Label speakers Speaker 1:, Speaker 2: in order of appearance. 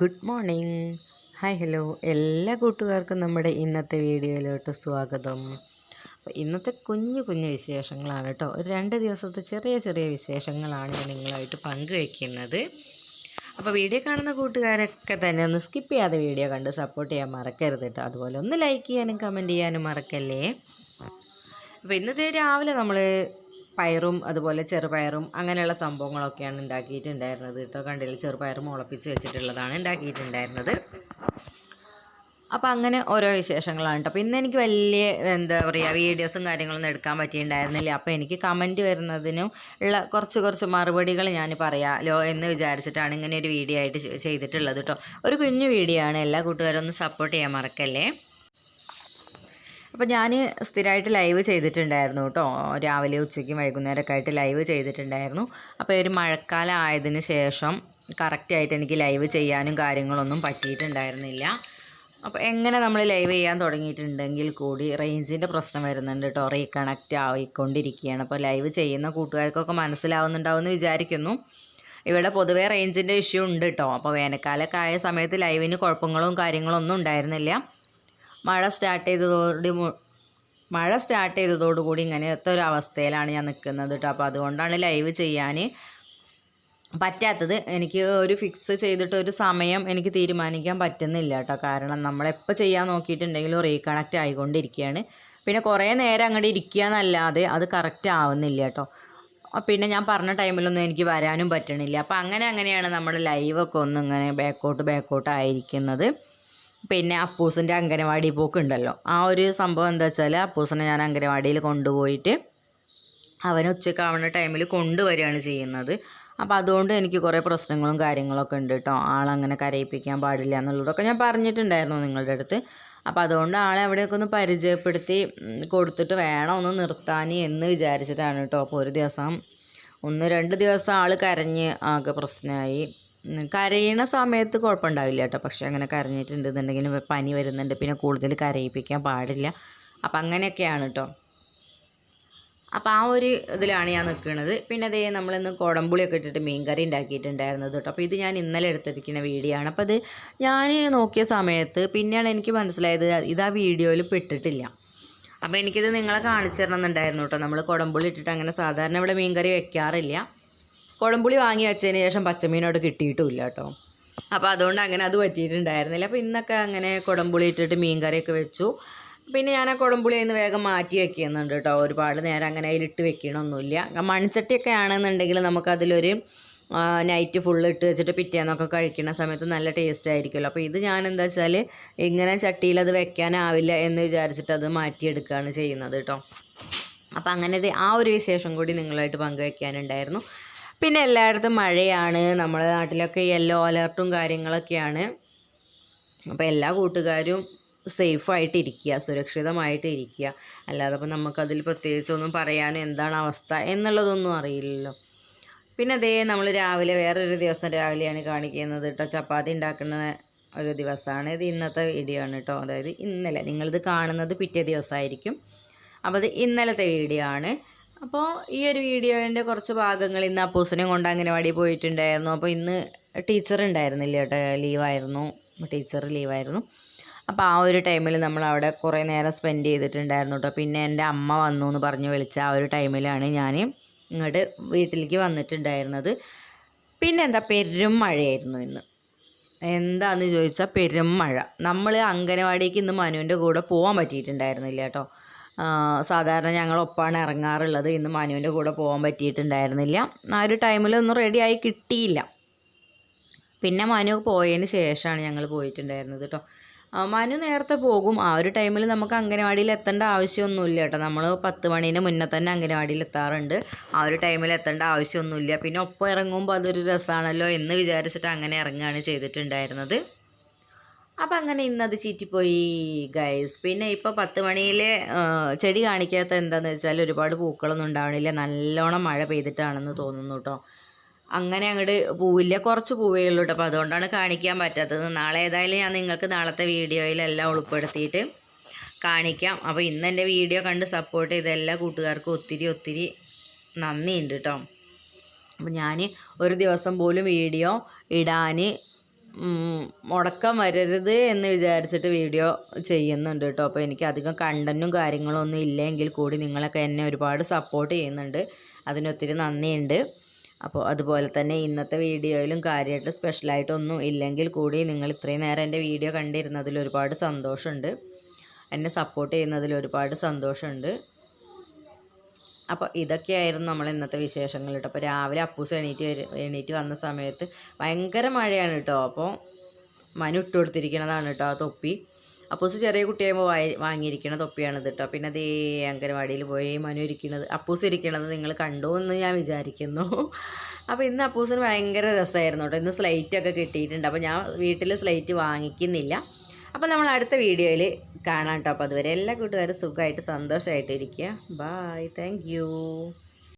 Speaker 1: Good morning. Hi hello. എല്ലാ കൂട്ടുകാർക്കും നമ്മുടെ ഇന്നത്തെ വീഡിയോയിലോട്ട് സ്വാഗതം. അപ്പോൾ ഇന്നത്തെ കുഞ്ഞു കുഞ്ഞു വിശേഷങ്ങളാണ് കേട്ടോ. ഒരു രണ്ട് ദിവസത്തെ ചെറിയ ചെറിയ വിശേഷങ്ങളാണ് ഞാൻ നിങ്ങളുമായിട്ട് പങ്കുവയ്ക്കുന്നത് അപ്പോൾ വീഡിയോ കാണുന്ന കൂട്ടുകാരൊക്കെ തന്നെ ഒന്ന് സ്കിപ്പ് ചെയ്യാതെ വീഡിയോ കണ്ട് സപ്പോർട്ട് ചെയ്യാൻ മറക്കരുത് കേട്ടോ. അതുപോലെ ഒന്ന് ലൈക്ക് ചെയ്യാനും കമന്റ് ചെയ്യാനും മറക്കല്ലേ? അപ്പോൾ ഇന്നത്തെ രാവിലെ നമ്മൾ പയറും അതുപോലെ ചെറുപയറും അങ്ങനെയുള്ള സംഭവങ്ങളൊക്കെയാണ് ഉണ്ടാക്കിയിട്ടുണ്ടായിരുന്നത് കേട്ടോ. കണ്ടില്ല? ചെറുപയറും മുളപ്പിച്ച് വെച്ചിട്ടുള്ളതാണ് ഉണ്ടാക്കിയിട്ടുണ്ടായിരുന്നത്. അപ്പോൾ അങ്ങനെ ഓരോ വിശേഷങ്ങളാണ് കേട്ടോ. അപ്പോൾ ഇന്ന് എനിക്ക് വലിയ എന്താ പറയുക വീഡിയോസും കാര്യങ്ങളൊന്നും എടുക്കാൻ പറ്റിയിട്ടുണ്ടായിരുന്നില്ല. അപ്പോൾ എനിക്ക് കമന്റ് വരുന്നതിനും ഉള്ള കുറച്ച് കുറച്ച് മറുപടികൾ ഞാൻ പറയാമല്ലോ എന്ന് വിചാരിച്ചിട്ടാണ് ഇങ്ങനെ ഒരു വീഡിയോ ആയിട്ട് ചെയ്തിട്ടുള്ളത് കേട്ടോ. ഒരു കുഞ്ഞു വീഡിയോ ആണ്. എല്ലാ കൂട്ടുകാരും ഒന്ന് സപ്പോർട്ട് ചെയ്യാൻ മറക്കല്ലേ? അപ്പോൾ ഞാൻ സ്ഥിരമായിട്ട് ലൈവ് ചെയ്തിട്ടുണ്ടായിരുന്നു കേട്ടോ. രാവിലെ ഉച്ചയ്ക്കും വൈകുന്നേരമൊക്കെ ആയിട്ട് ലൈവ് ചെയ്തിട്ടുണ്ടായിരുന്നു. അപ്പോൾ ഒരു മഴക്കാലം ആയതിന് ശേഷം കറക്റ്റായിട്ട് എനിക്ക് ലൈവ് ചെയ്യാനും കാര്യങ്ങളൊന്നും പറ്റിയിട്ടുണ്ടായിരുന്നില്ല. അപ്പോൾ എങ്ങനെ നമ്മൾ ലൈവ് ചെയ്യാൻ തുടങ്ങിയിട്ടുണ്ടെങ്കിൽ കൂടി റേഞ്ചിന്റെ പ്രശ്നം വരുന്നുണ്ട് കേട്ടോ. റീകണക്റ്റ് ആയിക്കൊണ്ടിരിക്കുകയാണ്. അപ്പോൾ ലൈവ് ചെയ്യുന്ന കൂട്ടുകാർക്കൊക്കെ മനസ്സിലാവുന്നുണ്ടാവുമെന്ന് വിചാരിക്കുന്നു. ഇവിടെ പൊതുവേ റേഞ്ചിന്റെ ഇഷ്യൂ ഉണ്ട് കേട്ടോ. അപ്പോൾ വേനൽക്കാലമൊക്കെ ആയ സമയത്ത് ലൈവിന് കുഴപ്പങ്ങളും കാര്യങ്ങളൊന്നും ഉണ്ടായിരുന്നില്ല. മഴ സ്റ്റാർട്ട് ചെയ്തതോടെ മഴ സ്റ്റാർട്ട് ചെയ്തതോടുകൂടി ഇങ്ങനത്തെ ഒരു അവസ്ഥയിലാണ് ഞാൻ നിൽക്കുന്നത് കേട്ടോ അപ്പോൾ അതുകൊണ്ടാണ് ലൈവ് ചെയ്യാൻ പറ്റാത്തത്. എനിക്ക് ഒരു ഫിക്സ് ചെയ്തിട്ട് ഒരു സമയം എനിക്ക് തീരുമാനിക്കാൻ പറ്റുന്നില്ല കേട്ടോ കാരണം നമ്മളെപ്പോൾ ചെയ്യാൻ നോക്കിയിട്ടുണ്ടെങ്കിലും റീകണക്റ്റ് ആയിക്കൊണ്ടിരിക്കുകയാണ് പിന്നെ കുറേ നേരം അങ്ങോട്ട് ഇരിക്കുക എന്നല്ലാതെ അത് കറക്റ്റ് ആവുന്നില്ല കേട്ടോ പിന്നെ ഞാൻ പറഞ്ഞ ടൈമിലൊന്നും എനിക്ക് വരാനും പറ്റണില്ല. അപ്പോൾ അങ്ങനെ അങ്ങനെയാണ് നമ്മുടെ ലൈവൊക്കെ ഒന്ന് ഇങ്ങനെ ബാക്കോട്ട് ബാക്കോട്ട് ആയിരിക്കുന്നത്. പിന്നെ അപ്പൂസിന്റെ അംഗനവാടി പോക്ക് ഉണ്ടല്ലോ ആ ഒരു സംഭവം എന്താ വെച്ചാൽ അപ്പൂസിനെ ഞാൻ അംഗനവാടിയിൽ കൊണ്ടുപോയിട്ട് അവൻ ഉച്ചക്കാവുന്ന ടൈമിൽ കൊണ്ടുവരികയാണ് ചെയ്യുന്നത്. അപ്പോൾ അതുകൊണ്ട് എനിക്ക് കുറേ പ്രശ്നങ്ങളും കാര്യങ്ങളൊക്കെ ഉണ്ട് കേട്ടോ. ആളങ്ങനെ കരയിപ്പിക്കാൻ പാടില്ല എന്നുള്ളതൊക്കെ ഞാൻ പറഞ്ഞിട്ടുണ്ടായിരുന്നു നിങ്ങളുടെ അടുത്ത്. അപ്പോൾ അതുകൊണ്ട് ആളെ അവിടെയൊക്കെ ഒന്ന് പരിചയപ്പെടുത്തി കൊടുത്തിട്ട് വേണം ഒന്ന് നിർത്താൻ എന്ന് വിചാരിച്ചിട്ടാണ് കേട്ടോ. അപ്പോൾ ഒരു ദിവസം ഒന്ന് രണ്ട് ദിവസം ആൾ കരഞ്ഞ് ആകെ പ്രശ്നമായി. കരയണ സമയത്ത് കുഴപ്പമുണ്ടാവില്ല കേട്ടോ. പക്ഷേ അങ്ങനെ കരഞ്ഞിട്ടുണ്ടെന്നുണ്ടെങ്കിൽ പനി വരുന്നുണ്ട്. പിന്നെ കൂടുതൽ കരയിപ്പിക്കാൻ പാടില്ല. അപ്പം അങ്ങനെയൊക്കെയാണ് കേട്ടോ. അപ്പം ആ ഒരു ഇതിലാണ് ഞാൻ നിൽക്കുന്നത്. പിന്നെ അതേ നമ്മളിന്ന് കുടംപുളിയൊക്കെ ഇട്ടിട്ട് മീൻകറി ഉണ്ടാക്കിയിട്ടുണ്ടായിരുന്നത് കേട്ടോ. അപ്പോൾ ഇത് ഞാൻ ഇന്നലെ എടുത്തിരിക്കുന്ന വീഡിയോ ആണ്. അപ്പോൾ അത് ഞാൻ നോക്കിയ സമയത്ത് പിന്നെയാണ് എനിക്ക് മനസ്സിലായത് ഇത് ആ വീഡിയോയിൽ പെട്ടിട്ടില്ല. അപ്പോൾ എനിക്കിത് നിങ്ങളെ കാണിച്ചു തരണം എന്നുണ്ടായിരുന്നു കേട്ടോ. നമ്മൾ കുടംപുളി ഇട്ടിട്ട് അങ്ങനെ സാധാരണ ഇവിടെ മീൻകറി വെക്കാറില്ല. കുടംപുളി വാങ്ങി വെച്ചതിന് ശേഷം പച്ചമീനോട് കിട്ടിയിട്ടുമില്ല കേട്ടോ. അപ്പോൾ അതുകൊണ്ട് അങ്ങനെ അത് പറ്റിയിട്ടുണ്ടായിരുന്നില്ല. അപ്പോൾ ഇന്നൊക്കെ അങ്ങനെ കുടംപുളി ഇട്ടിട്ട് മീൻ മീൻകറിയൊക്കെ വെച്ചു. പിന്നെ ഞാൻ ആ കുടംപുളി അതിന് വേഗം മാറ്റി വെക്കുന്നുണ്ട് കേട്ടോ. ഒരുപാട് നേരം അങ്ങനെ അതിലിട്ട് വെക്കണമൊന്നുമില്ല മൺചട്ടിയൊക്കെ ആണെന്നുണ്ടെങ്കിൽ നമുക്കതിലൊരു നൈറ്റ് ഫുള്ള് ഇട്ട് വെച്ചിട്ട് പിറ്റേന്നൊക്കെ കഴിക്കുന്ന സമയത്ത് നല്ല ടേസ്റ്റ് ആയിരിക്കുമല്ലോ. അപ്പോൾ ഇത് ഞാൻ എന്താ വെച്ചാൽ ഇങ്ങനെ ചട്ടിയിൽ അത് വെക്കാനാവില്ല എന്ന് വിചാരിച്ചിട്ട് അത് മാറ്റിയെടുക്കുകയാണ് ചെയ്യുന്നത് കേട്ടോ. അപ്പോൾ അങ്ങനെ ആ ഒരു വിശേഷം കൂടി നിങ്ങളായിട്ട് പങ്കുവയ്ക്കാനുണ്ടായിരുന്നു പിന്നെ എല്ലായിടത്തും മഴയാണ്. നമ്മുടെ നാട്ടിലൊക്കെ യെല്ലോ അലർട്ടും കാര്യങ്ങളൊക്കെയാണ്. അപ്പോൾ എല്ലാ കൂട്ടുകാരും സേഫായിട്ട് ഇരിക്കുക സുരക്ഷിതമായിട്ട് ഇരിക്കുക അല്ലാതെ അപ്പോൾ നമുക്കതിൽ പ്രത്യേകിച്ചൊന്നും പറയാൻ എന്താണ് അവസ്ഥ എന്നുള്ളതൊന്നും അറിയില്ലല്ലോ. പിന്നെ അതേ നമ്മൾ രാവിലെ വേറൊരു ദിവസം രാവിലെയാണ് കാണിക്കുന്നത് കേട്ടോ ചപ്പാത്തി ഉണ്ടാക്കുന്ന ഒരു ദിവസമാണ്. ഇത് ഇന്നത്തെ വീഡിയോ ആണ് കേട്ടോ അതായത് ഇന്നലെ. നിങ്ങളിത് കാണുന്നത് പിറ്റേ ദിവസമായിരിക്കും അപ്പോൾ അത് ഇന്നലത്തെ വീഡിയോ ആണ്. അപ്പോൾ ഈ ഒരു വീഡിയോന്റെ കുറച്ച് ഭാഗങ്ങൾ ഇന്ന് അപ്പൂസിനെയും കൊണ്ട് അംഗനവാടി പോയിട്ടുണ്ടായിരുന്നു. അപ്പോൾ ഇന്ന് ടീച്ചർ ഉണ്ടായിരുന്നില്ല കേട്ടോ. ലീവായിരുന്നു. ടീച്ചർ ലീവായിരുന്നു. അപ്പോൾ ആ ഒരു ടൈമിൽ നമ്മൾ അവിടെ കുറേ നേരം സ്പെൻഡ് ചെയ്തിട്ടുണ്ടായിരുന്നു കേട്ടോ. പിന്നെ എന്റെ അമ്മ വന്നു എന്ന് പറഞ്ഞ് വിളിച്ച ആ ഒരു ടൈമിലാണ് ഞാൻ ഇങ്ങോട്ട് വീട്ടിലേക്ക് വന്നിട്ടുണ്ടായിരുന്നത്. പിന്നെ എന്താ പെരും മഴയായിരുന്നു ഇന്ന്. എന്താന്ന് ചോദിച്ചാൽ പെരും മഴ. നമ്മൾ അംഗനവാടിക്ക് ഇന്ന് മനുവിന്റെ കൂടെ പോകാൻ പറ്റിയിട്ടുണ്ടായിരുന്നില്ല കേട്ടോ. സാധാരണ ഞങ്ങൾ ഒപ്പാണ് ഇറങ്ങാറുള്ളത്. ഇന്ന് മനുവിന്റെ കൂടെ പോകാൻ പറ്റിയിട്ടുണ്ടായിരുന്നില്ല. ആ ഒരു ടൈമിൽ ഒന്നും റെഡിയായി കിട്ടിയില്ല. പിന്നെ മനു പോയതിന് ശേഷമാണ് ഞങ്ങൾ പോയിട്ടുണ്ടായിരുന്നത് കേട്ടോ മനു നേരത്തെ പോകും. ആ ഒരു ടൈമിൽ നമുക്ക് അംഗനവാടിയിൽ എത്തേണ്ട ആവശ്യമൊന്നുമില്ല കേട്ടോ നമ്മൾ പത്ത് മണീന് മുന്നേ തന്നെ അംഗനവാടിയിൽ എത്താറുണ്ട്. ആ ഒരു ടൈമിൽ എത്തേണ്ട ആവശ്യമൊന്നുമില്ല. പിന്നെ ഒപ്പം ഇറങ്ങുമ്പോൾ അതൊരു രസമാണല്ലോ എന്ന് വിചാരിച്ചിട്ട് അങ്ങനെ ഇറങ്ങുകയാണ് ചെയ്തിട്ടുണ്ടായിരുന്നത്. അപ്പം അങ്ങനെ ഇന്നത് ചീറ്റിപ്പോയി ഗൈസ് പിന്നെ ഇപ്പോൾ പത്ത് മണിയിൽ ചെടി കാണിക്കാത്ത എന്താണെന്ന് വെച്ചാൽ ഒരുപാട് പൂക്കളൊന്നും ഉണ്ടാവണില്ല. നല്ലോണം മഴ പെയ്തിട്ടാണെന്ന് തോന്നുന്നു കേട്ടോ അങ്ങനെ അങ്ങോട്ട് പൂവില്ല. കുറച്ച് പൂവേ ഉള്ളൂ കേട്ടോ അപ്പോൾ അതുകൊണ്ടാണ് കാണിക്കാൻ പറ്റാത്തത്. നാളെ ഏതായാലും ഞാൻ നിങ്ങൾക്ക് നാളത്തെ വീഡിയോയിലെല്ലാം ഉൾപ്പെടുത്തിയിട്ട് കാണിക്കാം. അപ്പോൾ ഇന്ന് എന്റെ വീഡിയോ കണ്ട് സപ്പോർട്ട് ചെയ്ത എല്ലാ കൂട്ടുകാർക്കും ഒത്തിരി ഒത്തിരി നന്ദിയുണ്ട് കേട്ടോ അപ്പോൾ ഞാൻ ഒരു ദിവസം പോലും വീഡിയോ ഇടാൻ മുടക്കം വരരുത് എന്ന് വിചാരിച്ചിട്ട് വീഡിയോ ചെയ്യുന്നുണ്ട് കേട്ടോ. അപ്പോൾ എനിക്ക് അധികം കണ്ടന്റും കാര്യങ്ങളൊന്നും ഇല്ലെങ്കിൽ കൂടി നിങ്ങളൊക്കെ എന്നെ ഒരുപാട് സപ്പോർട്ട് ചെയ്യുന്നുണ്ട്. അതിനൊത്തിരി നന്ദിയുണ്ട്. അപ്പോൾ അതുപോലെ തന്നെ ഇന്നത്തെ വീഡിയോയിലും കാര്യമായിട്ട് സ്പെഷ്യലായിട്ടൊന്നും ഇല്ലെങ്കിൽ കൂടി നിങ്ങൾ ഇത്രയും നേരം എന്റെ വീഡിയോ കണ്ടിരുന്നതിൽ ഒരുപാട് സന്തോഷമുണ്ട്. എന്നെ സപ്പോർട്ട് ചെയ്യുന്നതിൽ ഒരുപാട് സന്തോഷമുണ്ട്. അപ്പോൾ ഇതൊക്കെയായിരുന്നു നമ്മൾ ഇന്നത്തെ വിശേഷങ്ങൾ കേട്ടോ. അപ്പോൾ രാവിലെ അപ്പൂസ് എണീറ്റ് എണീറ്റ് വന്ന സമയത്ത് ഭയങ്കര മഴയാണ് കേട്ടോ. അപ്പോൾ മനു ഇട്ട് കൊടുത്തിരിക്കണതാണ് കേട്ടോ ആ തൊപ്പി. അപ്പൂസ് ചെറിയ കുട്ടിയാകുമ്പോൾ വായി വാങ്ങിയിരിക്കണ തൊപ്പിയാണിത് കേട്ടോ. പിന്നെ അതേ അങ്കനവാടിയിൽ പോയി മനു ഇരിക്കണത് അപ്പൂസ് ഇരിക്കണത് നിങ്ങൾ കണ്ടു എന്ന് ഞാൻ വിചാരിക്കുന്നു. അപ്പോൾ ഇന്ന് അപ്പൂസിന് ഭയങ്കര രസമായിരുന്നു കേട്ടോ. ഇന്ന് സ്ലൈറ്റൊക്കെ കിട്ടിയിട്ടുണ്ട്. അപ്പോൾ ഞാൻ വീട്ടിൽ സ്ലൈറ്റ് വാങ്ങിക്കുന്നില്ല. അപ്പോൾ നമ്മൾ അടുത്ത വീഡിയോയിൽ കാണാം കേട്ടോ. അപ്പോൾ അതുവരെ എല്ലാ കൂട്ടുകാരും സുഖമായിട്ട് സന്തോഷമായിട്ടിരിക്കുക ബായ് താങ്ക്